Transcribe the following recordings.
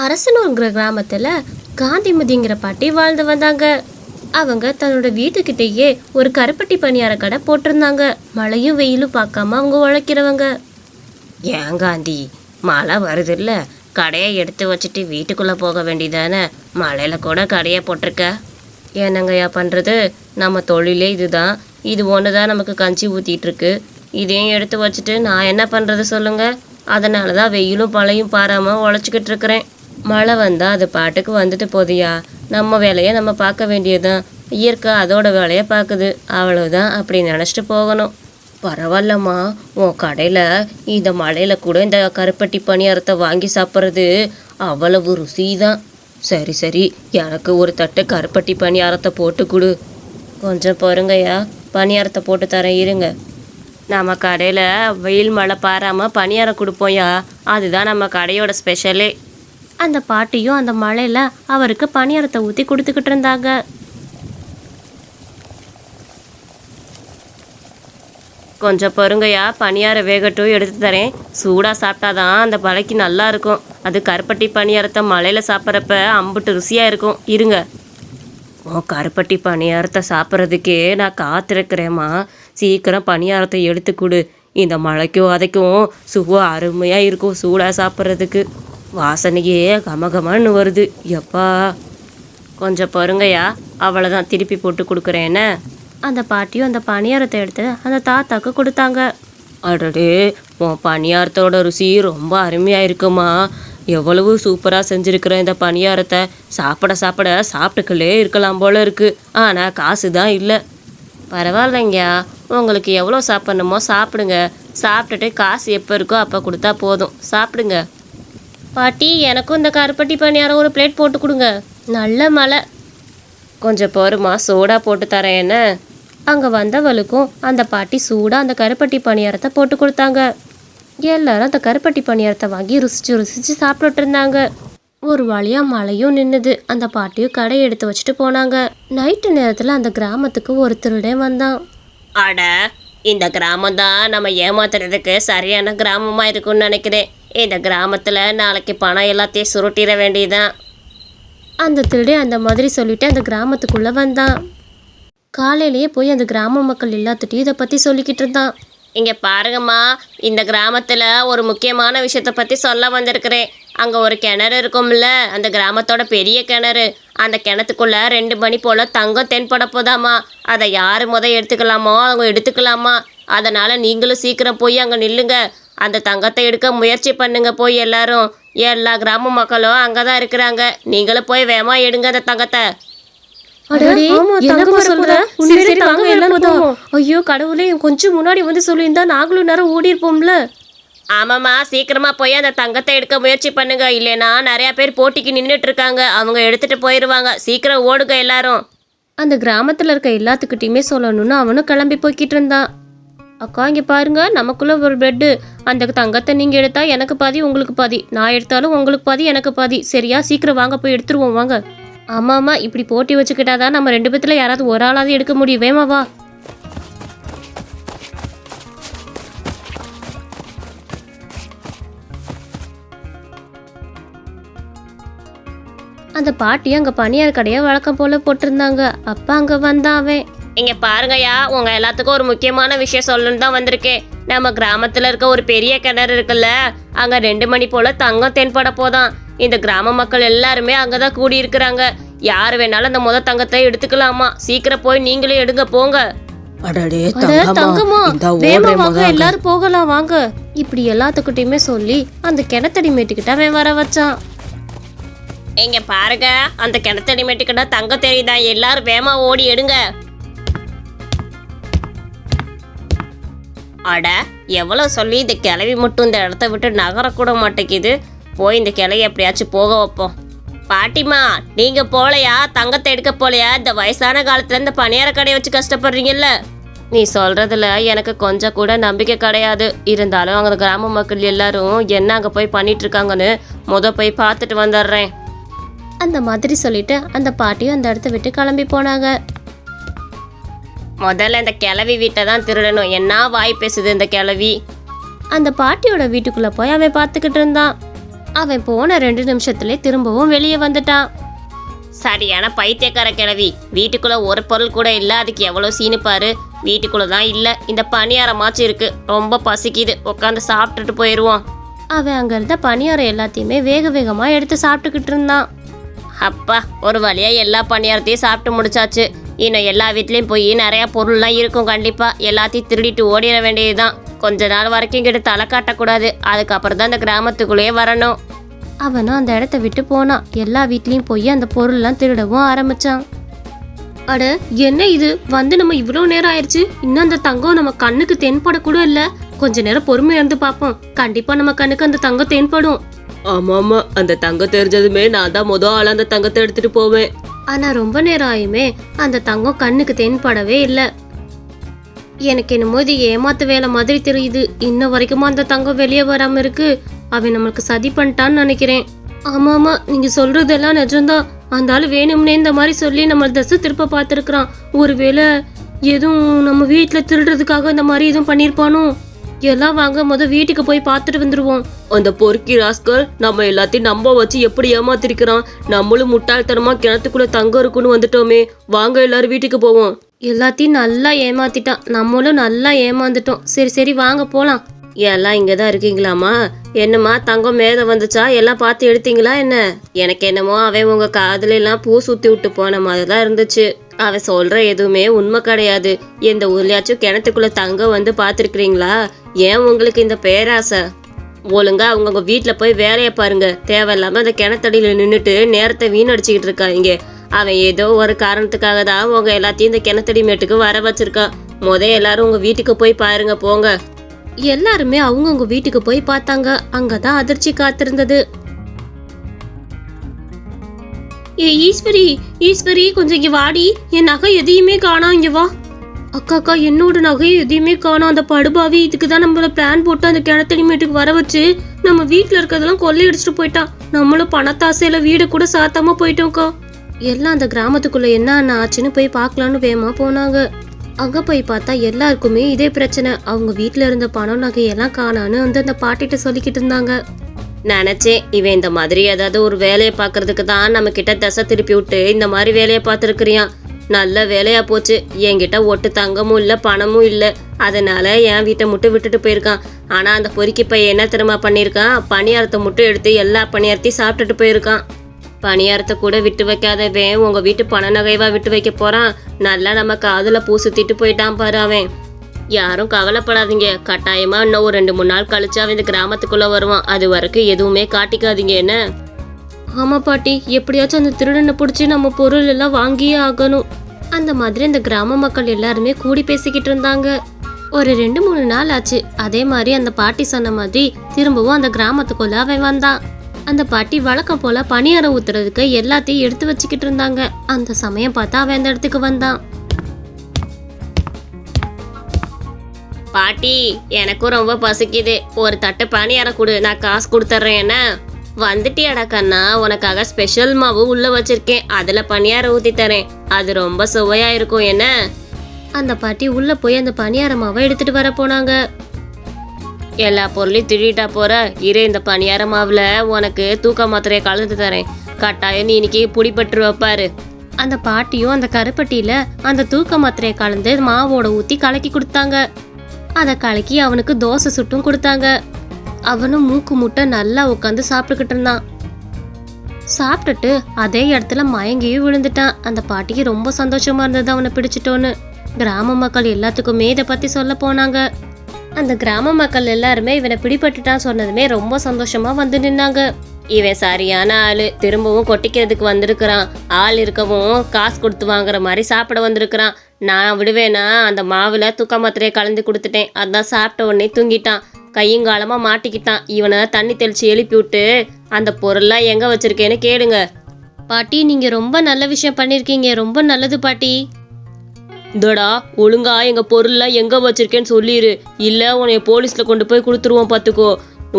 அரசனூருங்கிற கிராமத்தில் காந்திமதிங்கிற பாட்டி வாழ்ந்து வந்தாங்க. அவங்க தன்னோட வீட்டுக்கிட்டேயே ஒரு கருப்பட்டி பணியார கடை போட்டிருந்தாங்க. மழையும் வெயிலும் பார்க்காம அவங்க உழைக்கிறவங்க. ஏன் காந்தி மழை வருதுல்ல? கடையை எடுத்து வச்சுட்டு வீட்டுக்குள்ளே போக வேண்டியதானே? மழையில் கூட கடையை போட்டிருக்க? என்னங்கய்யா பண்ணுறது நம்ம தொழிலே இதுதான். இது ஒன்று தான் நமக்கு கஞ்சி ஊற்றிட்டுருக்கு இதையும் எடுத்து வச்சுட்டு நான் என்ன பண்ணுறது சொல்லுங்கள் அதனால தான் வெயிலும் பழையும் பாராமல் உழைச்சிக்கிட்டு இருக்கிறேன். மழை வந்தால் அது பாட்டுக்கு வந்துட்டு போதியா நம்ம வேலையை நம்ம பார்க்க வேண்டியதுதான். இயற்கை அதோட வேலையை பார்க்குது. அவ்வளோதான் அப்படி நினச்சிட்டு போகணும். பரவாயில்லம்மா உன் கடையில் இந்த மழையில் கூட இந்த கருப்பட்டி பணியாரத்தை வாங்கி சாப்பிட்றது அவ்வளவு ருசி தான் சரி சரி எனக்கு ஒரு தட்டு கருப்பட்டி பணியாரத்தை போட்டு கொடு. கொஞ்சம் பொறுங்கய்யா பணியாரத்தை போட்டு தரேன் இருங்க. நம்ம கடையில் வெயில் மழை பாராமல் பணியாரம் கொடுப்போம்யா. அதுதான் நம்ம கடையோட ஸ்பெஷலே அந்த பாட்டியும் அந்த மழையில் அவருக்கு பணியாரத்தை ஊற்றி கொடுத்துக்கிட்டு இருந்தாங்க. கொஞ்சம் பொறுங்கய்யா பணியார வேகட்டும் எடுத்து தரேன். சூடாக சாப்பிட்டாதான் அந்த மலைக்கு நல்லா இருக்கும். அது கருப்பட்டி பணியாரத்தை மலையில் சாப்பிட்றப்ப அம்புட்டு ருசியாக இருக்கும். இருங்க. ஓ கருப்பட்டி பணியாரத்தை சாப்பிட்றதுக்கே நான் காத்திருக்கிறேம்மா. சீக்கிரம் பணியாரத்தை எடுத்து கொடு. இந்த மழைக்கும் அதைக்கும் சுவ அருமையாக இருக்கும் சூடாக சாப்பிட்றதுக்கு. வாசனையே கமகமன்னு வருது. எப்பா? கொஞ்சம் பொறுங்கய்யா. அவ்வளோதான் திருப்பி போட்டு கொடுக்குறேன்னு. அந்த பாட்டியும் அந்த பணியாரத்தை எடுத்து அந்த தாத்தாக்கு கொடுத்தாங்க. அடடே உன் பணியாரத்தோட ருசி ரொம்ப அருமையாக இருக்குமா எவ்வளவு சூப்பராக செஞ்சுருக்கிற இந்த பணியாரத்தை. சாப்பிட சாப்பிட சாப்பிட்டுக்களே இருக்கலாம் போல இருக்கு. ஆனால் காசு தான் இல்லை. பரவாயில்லைங்கய்யா. உங்களுக்கு எவ்வளோ சாப்பிட்ணுமோ சாப்பிடுங்க. சாப்பிட்டுட்டு காசு எப்போ இருக்கோ அப்போ கொடுத்தா போதும். சாப்பிடுங்க. பாட்டி எனக்கும் இந்த கருப்பட்டி பணியாரம் ஒரு பிளேட் போட்டு கொடுங்க. நல்ல மழை. கொஞ்சம் பொறுமா சூடாக போட்டு தரேன் என்ன? அங்கே வந்தவளுக்கும் அந்த பாட்டி சூடாக அந்த கருப்பட்டி பணியாரத்தை போட்டு கொடுத்தாங்க. எல்லாரும் அந்த கருப்பட்டி பணியாரத்தை வாங்கி ருசிச்சு ருசிச்சு சாப்பிட்டுட்டு இருந்தாங்க. ஒரு வழியாக மழையும் நின்றுது அந்த பாட்டியும் கடை எடுத்து வச்சுட்டு போனாங்க. நைட்டு நேரத்தில் அந்த கிராமத்துக்கு ஒரு திருடே வந்தான். அட இந்த கிராமம் தான் நம்ம ஏமாத்துறதுக்கு சரியான கிராமமாக இருக்கும்னு நினைக்கிறேன். இந்த கிராமத்தில் நாளைக்கு பணம் எல்லாத்தையும் சுருட்டிட வேண்டியதுதான். அந்த திருடன் அந்த மாதிரி சொல்லிட்டு அந்த கிராமத்துக்குள்ள வந்தான். காலையிலேயே போய் அந்த கிராம மக்கள் எல்லாத்துட்டையும் இதை பற்றி சொல்லிக்கிட்டு இருந்தான். இங்கே பாருங்கம்மா இந்த கிராமத்தில் ஒரு முக்கியமான விஷயத்தை பற்றி சொல்ல வந்திருக்கிறேன். அங்கே ஒரு கிணறு இருக்கும்ல அந்த கிராமத்தோட பெரிய கிணறு. அந்த கிணத்துக்குள்ள ரெண்டு மணி போல் தங்கம் தென்பட போதாமா? அதை யார் முத எடுத்துக்கலாமோ? அவங்க எடுத்துக்கலாமா? அதனால் நீங்களும் சீக்கிரம் போய் அங்கே நில்லுங்க. அந்த தங்கத்தை எடுக்க முயற்சி பண்ணுங்க போய் எல்லாரும். எல்லா கிராம மக்களும் அங்கே தான் இருக்கிறாங்க. நீங்களும் போய் வேகமா எடுங்க அந்த தங்கத்தை. ஐயோ கடவுளே கொஞ்சம் முன்னாடி வந்து சொல்லியிருந்தா நாங்களும் நேரம் ஓடி இருப்போம்ல ஆமாம்மா சீக்கிரமா போய் அந்த தங்கத்தை எடுக்க முயற்சி பண்ணுங்க. இல்லைன்னா நிறைய பேர் போட்டிக்கு நின்றுட்டு இருக்காங்க அவங்க எடுத்துட்டு போயிடுவாங்க சீக்கிரம் ஓடுங்க எல்லாரும். அந்த கிராமத்தில் இருக்க எல்லாத்துக்கிட்டையுமே சொல்லணும்னு அவனும் கிளம்பி போய்கிட்டு இருந்தான். அக்கா இங்கே பாருங்க நமக்குள்ள ஒரு பெட்டு அந்த தங்கத்தை நீங்கள் எடுத்தா எனக்கு பாதி உங்களுக்கு பாதி. நான் எடுத்தாலும் உங்களுக்கு பாதி எனக்கு பாதி. சரியா? சீக்கிரம் வாங்க போய் எடுத்துருவோம் வாங்க. ஆமாம்மா இப்படி போட்டி வச்சுக்கிட்டாதான் நம்ம ரெண்டு பேத்துல யாராவது ஒரு ஆளாவது எடுக்க முடியும். வேமா வா. அந்த பாட்டி அங்க பனியார் கடையை வழக்கம் போல போட்டிருந்தாங்க. அப்ப அங்க வந்தான் அவன். இங்க பாருங்கய்யா உங்க எல்லாத்துக்கும் ஒரு முக்கியமான விஷயம் சொல்லணும்னு தான் வந்திருக்கேன் நம்ம கிராமத்துல இருக்க ஒரு பெரிய கிணறு இருக்குல்ல அங்க ரெண்டு மணி போல தங்கம் தென்பட போதாம் இந்த கிராம மக்கள் எல்லாருமே அங்கதான் கூடி இருக்கிறாங்க யார் வேணாலும் அந்த முத தங்கத்தை எடுத்துக்கலாமா? சீக்கிரம் போய் நீங்களே எடுங்க போங்க. தங்கமா ஓடுற வாங்க எல்லாரும் போகலாம் வாங்க. இப்படி எல்லாத்துக்கிட்டையுமே சொல்லி அந்த கிணத்தடி மேட்டுக்கிட்ட அவன் வர வச்சான். எங்க பாருங்க அந்த கிணத்தடி மேட்டுக்கிட்ட தங்கம் தெரியுதா? எல்லாரும் வேமா ஓடி எடுங்க. அட எவ்வளவு சொல்லி இந்த கிளவி மட்டும் இந்த இடத்த விட்டு நகரக்கூட மாட்டேங்குது. போய் இந்த கிளைய எப்படியாச்சும் போக வைப்போம். பாட்டிமா நீங்க போலையா? தங்கத்தை எடுக்க போலையா? இந்த வயசான காலத்துல இந்த பணியார கடையை வச்சு கஷ்டப்படுறீங்கல்ல. நீ சொல்றதுல எனக்கு கொஞ்சம் கூட நம்பிக்கை கிடையாது. இருந்தாலும் அங்க கிராம மக்கள் எல்லாரும் என்ன அங்க போய் பண்ணிட்டு இருக்காங்கன்னு முத போய் பார்த்துட்டு வந்துடுறேன். அந்த மாதிரி சொல்லிட்டு அந்த பாட்டியும் அந்த இடத்த விட்டு கிளம்பி போனாங்க. முதல்ல இந்த கிளவி வீட்டை தான் திருடணும். என்ன வாய் பேசுது இந்த கிளவி அந்த பாட்டியோட வீட்டுக்குள்ள போய் அவன் பார்த்துக்கிட்டு இருந்தான். அவன் போன ரெண்டு நிமிஷத்துல திரும்பவும் வெளியே வந்துட்டான். சரியான பைத்தியக்கார கிழவி. வீட்டுக்குள்ள ஒரு பொருள் கூட இல்ல. அதுக்கு எவ்வளவு சீனு பாரு. வீட்டுக்குள்ள தான் இல்ல. இந்த பணியாரமாச்சும் இருக்கு. ரொம்ப பசிக்குது. உட்காந்து சாப்பிட்டுட்டு போயிடுவோம் அவன் அங்க இருந்த பணியாரம் எல்லாத்தையுமே வேக வேகமா எடுத்து சாப்பிட்டுக்கிட்டு இருந்தான். அப்பா ஒரு வழியா எல்லா பணியாரத்தையும் சாப்பிட்டு முடிச்சாச்சு. இன்னும் எல்லா வீட்லேயும் போய் நிறைய பொருள்லாம் இருக்கும் கண்டிப்பா. எல்லாத்தையும் திருடிட்டு ஓடிட வேண்டியதுதான். கொஞ்ச நாள் வரைக்கும் கிட்ட தலை காட்டக்கூடாது. அதுக்கப்புறம் தான் அந்த கிராமத்துக்குள்ளேயே வரணும். அவனும் அந்த இடத்த விட்டு போனான். எல்லா வீட்லயும் போய் அந்த பொருள்லாம் திருடவும் ஆரம்பிச்சான். அட என்ன இது? வந்து நம்ம இவ்வளோ நேரம் ஆயிடுச்சு இன்னும் அந்த தங்கம் நம்ம கண்ணுக்கு தென்படக்கூட இல்லை. கொஞ்ச நேரம் பொறுமையா இருந்து பார்ப்போம். கண்டிப்பா நம்ம கண்ணுக்கு அந்த தங்கம் தென்படும். ஆமாமா அந்த தங்கம் தெரிஞ்சதுமே நான் தான் முத ஆள் அந்த தங்கத்தை எடுத்துட்டு போவேன். ஆனா ரொம்ப நேரம் ஆயுமே அந்த தங்கம் கண்ணுக்கு தென்படவே இல்லை. எனக்கு என்னமோ இது ஏமாத்து வேலை மாதிரி தெரியுது. இன்ன வரைக்குமா அந்த தங்கம் வெளியே வராம இருக்கு? அவன் நம்மளுக்கு சதி பண்ணிட்டான்னு நினைக்கிறேன். ஆமா ஆமா நீங்க சொல்றதெல்லாம் நிஜம்தான். அந்த ஆள் வேணும்னே இந்த மாதிரி சொல்லி நம்ம தசை திருப்ப பார்த்துருக்குறான். ஒருவேளை எதுவும் நம்ம வீட்டில் திருடுறதுக்காக இந்த மாதிரி எதுவும் பண்ணியிருப்பானோ? எல்லாம் வாங்க முத வீட்டுக்கு போய் பார்த்துட்டு வந்துருவோம். அந்த பொறுக்கி ராஸ்கர் நம்ம எல்லாத்தையும் நம்ப வச்சு எப்படி ஏமாத்திருக்கிறான்? நம்மளும் முட்டாள்தனமா கிணத்துக்குள்ள தங்கம் இருக்குன்னு வந்துட்டோமே. வாங்க எல்லாரும் வீட்டுக்கு போவோம். எல்லாத்தையும் நல்லா ஏமாத்திட்டான். நம்மளும் நல்லா ஏமாந்துட்டோம். சரி சரி வாங்க போலாம். எல்லாம் இங்கே தான் இருக்கீங்களாம்மா? என்னம்மா தங்கம் மேத வந்துச்சா? எல்லாம் பார்த்து எடுத்தீங்களா என்ன? எனக்கு என்னமோ அவன் உங்கள் காதுல எல்லாம் பூ சுற்றி விட்டு போன மாதிரி தான் இருந்துச்சு. அவன் சொல்கிற எதுவுமே உண்மை கிடையாது. எந்த ஊர்லயாச்சும் கிணத்துக்குள்ளே தங்கம் வந்து பார்த்துருக்குறீங்களா? ஏன் உங்களுக்கு இந்த பேராசை? ஒழுங்கா அவங்கவுங்க வீட்டில் போய் வேலையை பாருங்க. தேவையில்லாமல் அந்த கிணத்தடியில் நின்றுட்டு நேரத்தை வீணடிச்சுக்கிட்டு இருக்காங்க அவன் ஏதோ ஒரு காரணத்துக்காக தான் உங்க எல்லாத்தையும் இந்த கிணத்தடி மேட்டுக்கு வர வச்சிருக்கான் முத எல்லாரும் உங்க வீட்டுக்கு போய் பாருங்க போங்க. எல்லாருமே அவங்கவுங்க வீட்டுக்கு போய் பார்த்தாங்க. அங்கதான் அதிர்ச்சி காத்திருந்தது. ஏ ஈஸ்வரி ஈஸ்வரி கொஞ்சம் இங்க வாடி. என் நகை எதையுமே காணோம் இங்க வா. அக்கா அக்கா என்னோட நகை எதையுமே காணோம். அந்த படுபாவி இதுக்கு தான் நம்மள பிளான் போட்டு அந்த கிணத்தடி மேட்டுக்கு வர வச்சு நம்ம வீட்டில் இருக்கிறதெல்லாம் கொள்ளையடிச்சிட்டு போயிட்டான் நம்மளும் பணத்தாசையில் வீடு கூட சாத்தாம போயிட்டோம்க்கா. எல்லாம் அந்த கிராமத்துக்குள்ள என்ன ஆச்சுன்னு போய் பார்க்கலான்னு வேகமாக போனாங்க. அங்கே போய் பார்த்தா எல்லாருக்குமே இதே பிரச்சனை. அவங்க வீட்டில் இருந்த பணம் நகையெல்லாம் காணான்னு வந்து அந்த பாட்டிகிட்ட சொல்லிக்கிட்டு இருந்தாங்க. நினச்சேன் இவன் இந்த மாதிரி ஏதாவது ஒரு வேலையை பார்க்கறதுக்கு தான் நம்ம கிட்ட தசை திருப்பி விட்டு இந்த மாதிரி வேலையை பார்த்துருக்குறியான் நல்ல வேலையா போச்சு. என்கிட்ட ஒட்டு தங்கமும் இல்லை பணமும் இல்லை. அதனால என் வீட்டை மட்டும் விட்டுட்டு போயிருக்கான். ஆனால் அந்த பொறுக்கி பையன் என்ன திரும்ப பண்ணியிருக்கான்? பணியாரத்தை மட்டும் எடுத்து எல்லா பணியாரத்தையும் சாப்பிட்டுட்டு போயிருக்கான். பணியாரத்தை கூட விட்டு வைக்காதவன் உங்கள் வீட்டு பண நகைவாக விட்டு வைக்க போகிறான் நல்லா நம்ம காதில் பூ சுத்திட்டு போயிட்டான் பாரு அவன். யாரும் கவலைப்படாதீங்க. கட்டாயமாக இன்னும் ஒரு ரெண்டு மூணு நாள் கழிச்சு அவன் இந்த கிராமத்துக்குள்ளே வருவான். அது வரைக்கும் எதுவுமே காட்டிக்காதீங்க என்ன? ஆமா பாட்டி எப்படியாச்சும் அந்த திருடனை பிடிச்சி நம்ம பொருள் எல்லாம் வாங்கியே ஆகணும். அந்த மாதிரி அந்த கிராம மக்கள் எல்லாருமே கூடி பேசிக்கிட்டு இருந்தாங்க. ஒரு ரெண்டு மூணு நாள் ஆச்சு. அதே மாதிரி அந்த பாட்டி சொன்ன மாதிரி திரும்பவும் அந்த கிராமத்துக்குள்ள அவன் வந்தான். அந்த பாட்டி வழக்கம் போல பணியாரம் ஊத்துறதுக்கு எல்லாத்தையும் எடுத்து வச்சுக்கிட்டு இருந்தாங்க. அந்த சமயம் பார்த்தா அவன் அந்த இடத்துக்கு வந்தான். பாட்டி எனக்கும் ரொம்ப பசிக்குது. ஒரு தட்டு பணியாரம் கொடு நான் காசு கொடுத்துட்றேன் என்ன? வந்துட்டியாடா கண்ணா உனக்காக ஸ்பெஷல் மாவு உள்ள வச்சிருக்கேன். அதுல பணியாரம் ஊத்தி தரேன். அது ரொம்ப சுவையா இருக்கும் என்ன? அந்த பாட்டி உள்ள போய் அந்த பணியார மாவை எடுத்துட்டு வர போனாங்க. எல்லா பொருளையும் திருடிட்டா போற? இரு இந்த பணியார மாவுல உனக்கு தூக்க மாத்திரையை கலந்து தரேன். கட்டாயம் நீ இன்னைக்கு புடிபட்டு வைப்பாரு அந்த பாட்டியும் அந்த கருப்பட்டியில அந்த தூக்க மாத்திரையை கலந்து மாவோட ஊத்தி கலக்கி கொடுத்தாங்க. அதை கலக்கி அவனுக்கு தோசை சுட்டும் கொடுத்தாங்க. அவனும் மூக்கு முட்டை நல்லா உட்காந்து சாப்பிட்டுக்கிட்டு இருந்தான். சாப்பிட்டுட்டு அதே இடத்துல மயங்கியும் விழுந்துட்டான். அந்த பாட்டிக்கு ரொம்ப சந்தோஷமா இருந்தது அவனை பிடிச்சிட்டோன்னு. கிராம மக்கள் எல்லாத்துக்குமே இதை பத்தி சொல்ல போனாங்க. அந்த கிராம மக்கள் எல்லாருமே இவனை பிடிபட்டுட்டான் சொன்னதுமே ரொம்ப சந்தோஷமா வந்து நின்னாங்க. இவன் சரியான ஆளு. திரும்பவும் கொட்டிக்கிறதுக்கு வந்திருக்கிறான். ஆள் இருக்கவும் காசு கொடுத்து வாங்குற மாதிரி சாப்பிட வந்திருக்கிறான். நான் விடுவேனா? அந்த மாவுல தூக்க மாத்திரையை கலந்து கொடுத்துட்டேன். அதான் சாப்பிட்ட உடனே தூங்கிட்டான். கையுங்காலமா மாட்டிக்கிட்டான். இவனை தண்ணி தெளிச்சு எழுப்பி விட்டு அந்த பொருள்லாம் எங்க வச்சிருக்கேன்னு கேளுங்க. பாட்டி நீங்க ரொம்ப நல்ல விஷயம் பண்ணிருக்கீங்க. ரொம்ப நல்லது பாட்டி. இந்தடா ஒழுங்கா எங்க பொருள்லாம் எங்க வச்சிருக்கேன்னு சொல்லிடு இல்ல உன்னை போலீஸ்ல கொண்டு போய் கொடுத்துருவோம் பாத்துக்கோ.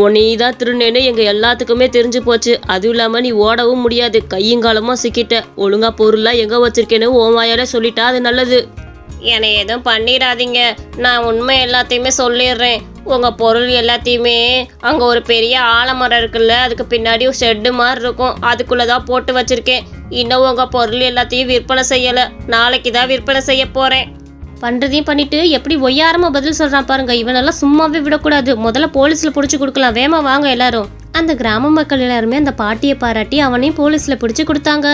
உன்னை தான் திருநேன்னு எங்க எல்லாத்துக்குமே தெரிஞ்சு போச்சு. அதுவும் இல்லாம நீ ஓடவும் முடியாது. கையுங்காலமா சிக்கிட்ட. ஒழுங்கா பொருள்லாம் எங்க வச்சிருக்கேன்னு வாயால சொல்லிட்டா அது நல்லது. என்னை எதுவும் பண்ணிடாதீங்க. நான் உண்மை எல்லாத்தையுமே சொல்லிடுறேன். உங்கள் பொருள் எல்லாத்தையுமே அங்கே ஒரு பெரிய ஆலமரம் இருக்குல்ல அதுக்கு பின்னாடி ஒரு ஷெட்டு மாதிரி இருக்கும். அதுக்குள்ளே தான் போட்டு வச்சுருக்கேன். இன்னும் உங்கள் பொருள் எல்லாத்தையும் விற்பனை செய்யலை. நாளைக்கு தான் விற்பனை செய்ய போகிறேன் பண்ணுறதையும் பண்ணிவிட்டு எப்படி ஒய்யாரமாக பதில் சொல்கிறான் பாருங்க. இவனெல்லாம் சும்மாவே விடக்கூடாது. முதல்ல போலீஸில் பிடிச்சி கொடுக்கலாம். வேமா வாங்க எல்லாரும். அந்த கிராம மக்கள் எல்லாருமே அந்த பாட்டியை பாராட்டி அவனையும் போலீஸில் பிடிச்சி கொடுத்தாங்க.